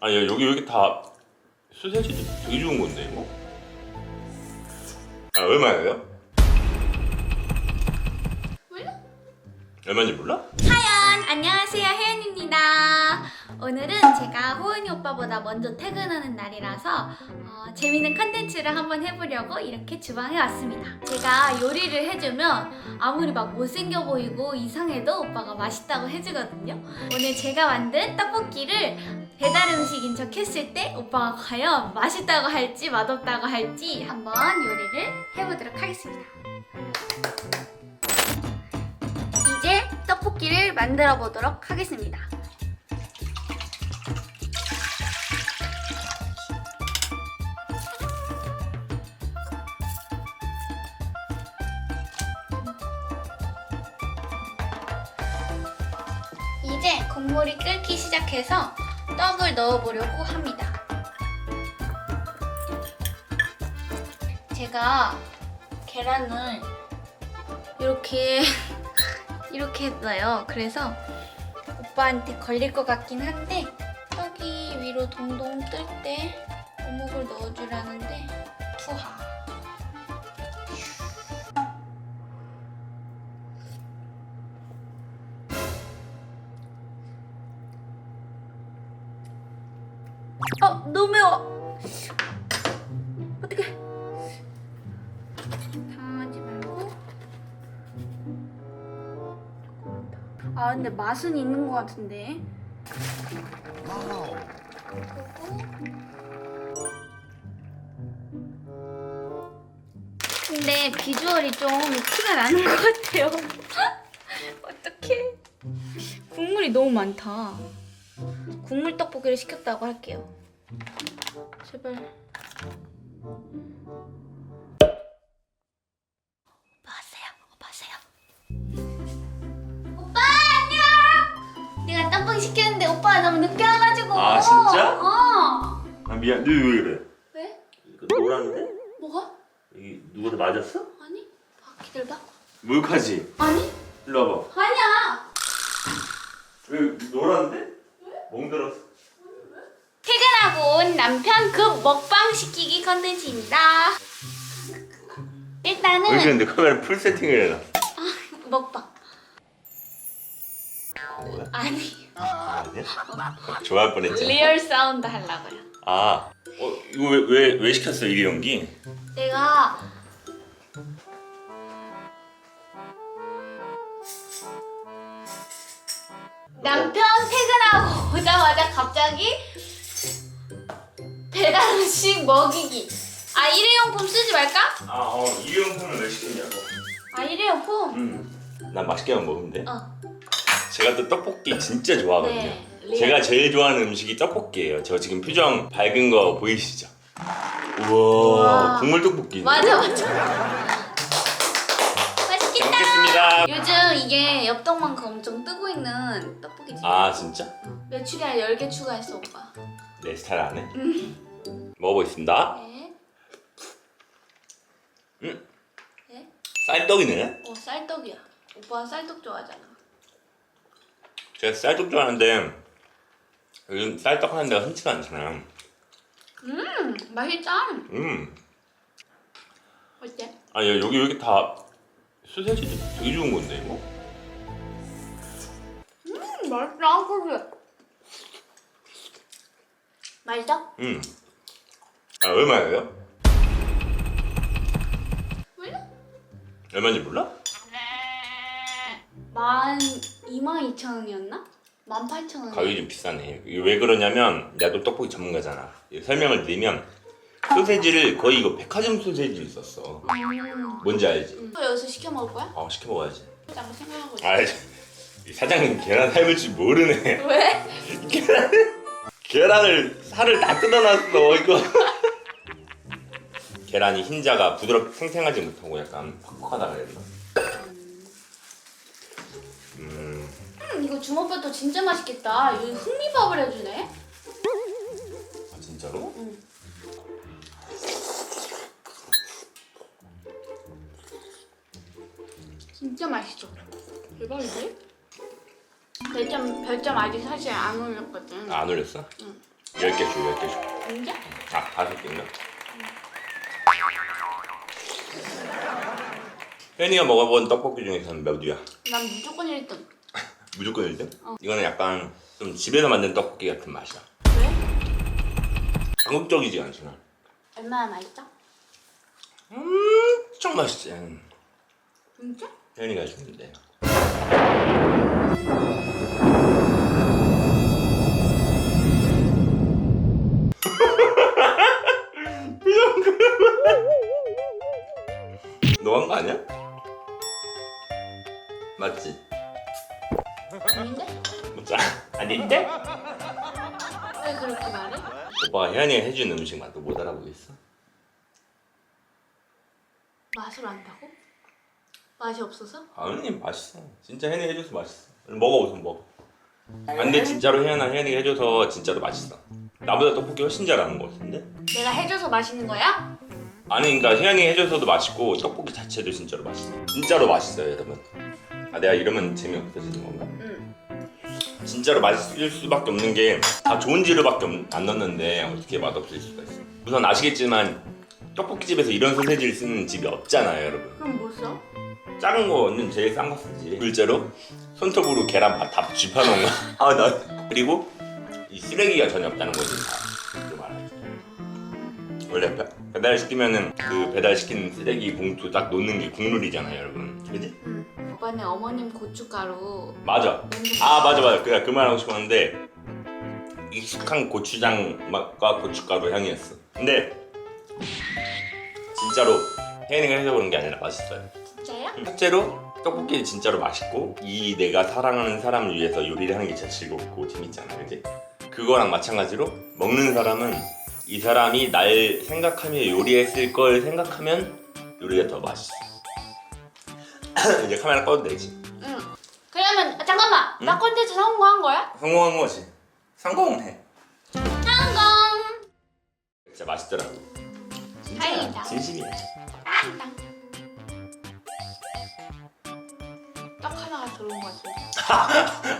아니 여기 여기 다 소세지 되게 좋은 건데 이거? 아 얼마예요? 몰라? 얼마인지 몰라? 하연 안녕하세요 혜연입니다. 오늘은 제가 호은이 오빠보다 먼저 퇴근하는 날이라서 어, 재밌는 컨텐츠를 한번 해보려고 이렇게 주방에 왔습니다. 제가 요리를 해주면 아무리 막 못생겨 보이고 이상해도 오빠가 맛있다고 해주거든요. 오늘 제가 만든 떡볶이를 배달 음식인 척 했을 때 오빠가 과연 맛있다고 할지 맛없다고 할지 한번 요리를 해보도록 하겠습니다. 이제 떡볶이를 만들어 보도록 하겠습니다. 이제 국물이 끓기 시작해서 떡을 넣어보려고 합니다. 제가 계란을 이렇게 이렇게 했어요. 그래서 오빠한테 걸릴 것 같긴 한데 떡이 위로 동동 뜰 때 어묵을 넣어주라는데 투하. 어 너무 매워. 어떡해. 당황하지 말고. 아 근데 맛은 있는 것 같은데. 근데 비주얼이 좀 티가 나는 것 같아요. 어떡해. 국물이 너무 많다. 국물 떡볶이를 시켰다고 할게요. 제발. 오빠 왔어요. 오빠 왔어요. 오빠 안녕. 내가 떡볶이 시켰는데 오빠가 너무 늦게 와가지고. 아, 진짜? 어. 아 미안 너 왜 그래? 왜? 이거 노란데? 뭐가? 여기 누구한테 맞았어? 아니? 아, 기다려봐. 몰카지? 아니? 일로 와봐 아니야. 왜 노란데? 멍들었어 퇴근 하고 온 남편 급 먹방 시키기 컨텐츠입니다. 왜 일단은 그랬는데 카메라 풀 세팅을 해놔 먹방. 뭐야? 아니 아니야? 좋아할 뻔했지 리얼 사운드 하려고요. 아 어, 이거 왜 왜 왜 시켰어 이리 연기? 내가 남편 퇴근하고 오자마자 갑자기 배달 음식 먹이기. 아 일회용품 쓰지 말까? 아 어 일회용품을 왜 시켰냐고 아 일회용품. 음 난 맛있게만 먹으면 돼 어. 제가 또 떡볶이 진짜 좋아하거든요 네. 리얼. 제가 제일 좋아하는 음식이 떡볶이에요 저 지금 표정 밝은 거 보이시죠? 우와 우와. 국물 떡볶이 맞아 맞아. 잘 맛있겠다. 먹겠습니다 요즘 이게 엽떡만큼 엄청 뜨고 있는 떡볶이집. 아 진짜? 매출이 한 10개 추가했어 오빠. 내 스타일 아네 먹어보겠습니다 네. 음. 네? 쌀떡이네 어 쌀떡이야. 오빠 쌀떡 좋아하잖아. 제가 쌀떡 좋아하는데 요즘 쌀떡 하는 데가 흔치가 않잖아요 음 맛있다. 음 어때? 아니 여기 여기 다 소세지 되게 좋은 건데 이거? 음 맛있다 그래. 맛있어? 음. 아 얼마예요? 몰라? 얼마인지 몰라? 만 2만 2천 원이었나? 만 8천 원. 가격이 좀 비싸네. 이게 왜 그러냐면 나도 떡볶이 전문가잖아. 이 설명을 드리면 소세지를 거의 이거 백화점 소세지를 썼어. 음. 뭔지 알지? 또 여기서 시켜 먹을 거야? 어 시켜 먹어야지. 잠깐 생각하고 있어. 아 이 사장님 계란 삶을 줄 모르네. 왜? 계란 계란을 살을 다 뜯어놨어 이거. 계란이 흰자가 부드럽게 생생하지 못하고 약간 퍽퍽하다 그랬나? 음. 음, 이거 주먹밥도 진짜 맛있겠다. 이거 흑미밥을 해주네. 아 진짜로? 응. 진짜 맛있어. 대박이지? 별점 별점 아직 사실 안 올렸거든. 아, 안 올렸어? 응. 10개 줘, 10개 줘. 진짜? 아, 다섯 개인가? 혜니가 먹어본 떡볶이 중에서는 몇 위야? 난 무조건 1등. 무조건 1등? 어. 이거는 약간 좀 집에서 만든 떡볶이 같은 맛이야. 왜? 자극적이지 않잖아. 얼마나 맛있어? 엄청 맛있지. 진짜? 혜니가 해주는데. 너한거 아니야? 맞지? 아닌데? 맞자. 아닌데? 왜 그렇게 말해? 오빠가 혜연이가 해준 음식 맛도 못 알아보겠어? 맛을 안다고? 맛이 없어서? 아니 맛있어. 진짜 혜연이 해줘서 맛있어. 먹어 우선 먹어. 아, 근데 진짜로 혜연아 혜연이가 해줘서 진짜로 맛있어. 나보다 떡볶이 훨씬 잘하는 것 같은데? 내가 해줘서 맛있는 거야? 아니 그러니까 혜연이 해줘서도 맛있고 떡볶이 자체도 진짜로 맛있어. 진짜로 맛있어요 여러분. 아 내가 이러면 재미없어지는 건가? 응. 진짜로 맛있을 수밖에 없는 게 다 좋은 재료밖에 없- 안 넣었는데 어떻게 맛없을 수가 있어? 우선 아시겠지만 떡볶이 집에서 이런 소세지를 쓰는 집이 없잖아요 여러분. 그럼 뭐 써? 작은 거는 제일 싼 거 쓰지. 둘째로 손톱으로 계란밥 다 쥐파놓은 거. 아 나. 그리고 이 쓰레기가 전혀 없다는 거지. 다. 그 말하지. 원래 배, 배달 시키면은 그 배달 시킨 쓰레기 봉투 딱 놓는 게 국룰이잖아요, 여러분. 그지? 응. 오빠는 어머님 고춧가루 맞아. 아 맞아 맞아. 그냥 그 말 하고 싶었는데 익숙한 고추장 맛과 고춧가루 향이었어. 근데 진짜로 혜인이가 해서 그런 게 아니라 맛있어요. 진짜요? 첫째로 떡볶이는 진짜로 맛있고 이 내가 사랑하는 사람을 위해서 요리를 하는 게 진짜 즐겁고 재밌잖아 그지? 그거랑 마찬가지로 먹는 사람은 이 사람이 날 생각하며 요리했을 걸 생각하면 요리가 더 맛있어 이제 카메라 꺼도 되지 응. 그러면 아, 잠깐만. 나 응? 콘텐츠 성공한 거야? 성공한 거지 성공은 해 성공. 진짜 맛있더라고 진짜 다행이다. 진심이야 땅. 떡 하나가 들어온 것 같은데.